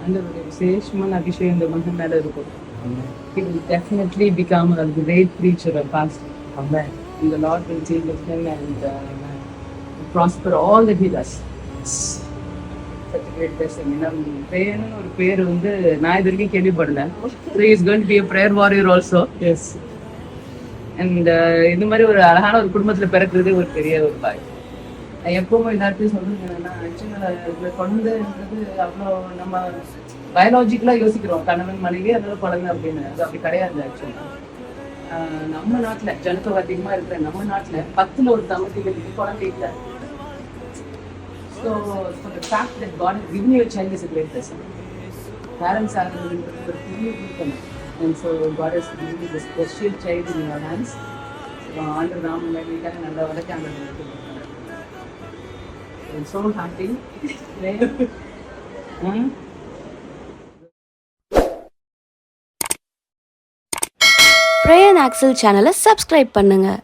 ஆண்டவருடைய விசேஷமான அபிஷேகம் இந்த மகன் மேல இருக்கும் he will definitely become a great preacher and pastor Amen. and the lord will change him and uh, prosper all that he does such a great blessing பிரேயர்னு ஒரு பேர் வந்து நான் இது வரைக்கும் கேள்விப்படல so he is going to be a prayer warrior also Yes. And இந்த மாதிரி ஒரு அழகான ஒரு குடும்பத்துல பிறக்கிறது ஒரு பெரிய ஒரு பாய் எப்பவும் எல்லாத்தையும் சொல்றது என்னன்னா ஆக்சுவலாக குழந்தைன்றது அவ்வளோ நம்ம பயாலஜிக்கலா யோசிக்கிறோம். கணவன் மனைவி அதோட குழந்தை அப்படின்னு. அது அப்படி கிடையாது ஆக்சுவலா நம்ம நாட்டுல ஜனத்தொகை அதிகமா இருக்கிற நம்ம நாட்டுல பத்துல ஒரு தம்பதிகளுக்கு குழந்தை இல்லை. So for the fact that God has given you a child is a ஆகிறதுன்றது ஒரு பெரிய கூட்டம் and so God has given you this special child in ஆண்டு ராம மேலே நல்ல வளர்க்க அந்த I'm so happy. Hmm? பிரேயன் ஆக்சல் சேனலை சப்ஸ்கிரைப் பண்ணுங்கள்